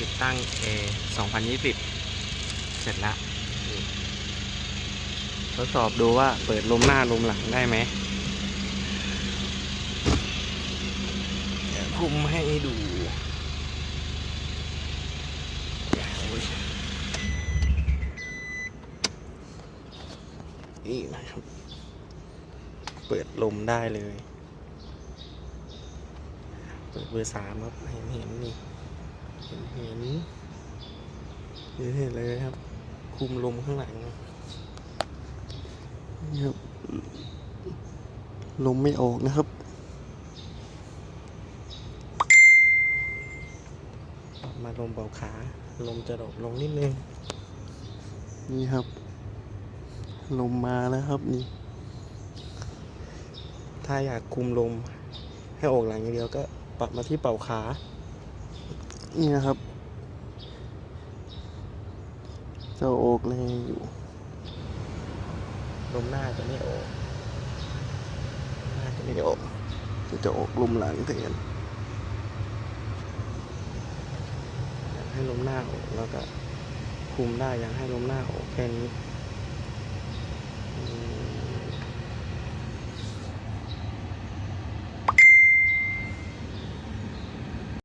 ติดตั้ง A 2020 เสร็จแล้วทดสอบดูว่าเปิดลมหน้าลมหลังได้ไหมคุมให้ดูโอ้ยนี่นะครับ เปิดลมได้เลย เปิดเบอร์สามครับเห็นเห็นนี่ เห็นเห็นเห็นเห็นเลยครับ คุมลมข้างหลังนี่ครับ ลมไม่ออกนะครับมาลมเบาขา ลมจะดรอปลงนิดนึง นี่ครับ ลมมาแล้วครับนี่ ถ้าอยากคุมลมให้ออกหลังอย่างเดียวก็ปรับมาที่เป่าขา นี่นะครับจะออกแรงอยู่ลมหน้าจะไม่ออกหน้าจะไม่ออกจะจะออกลมหลังแทนอยากให้ลมหน้าออกแล้วก็คุมได้อยากให้ลมหน้าออกแค่นี้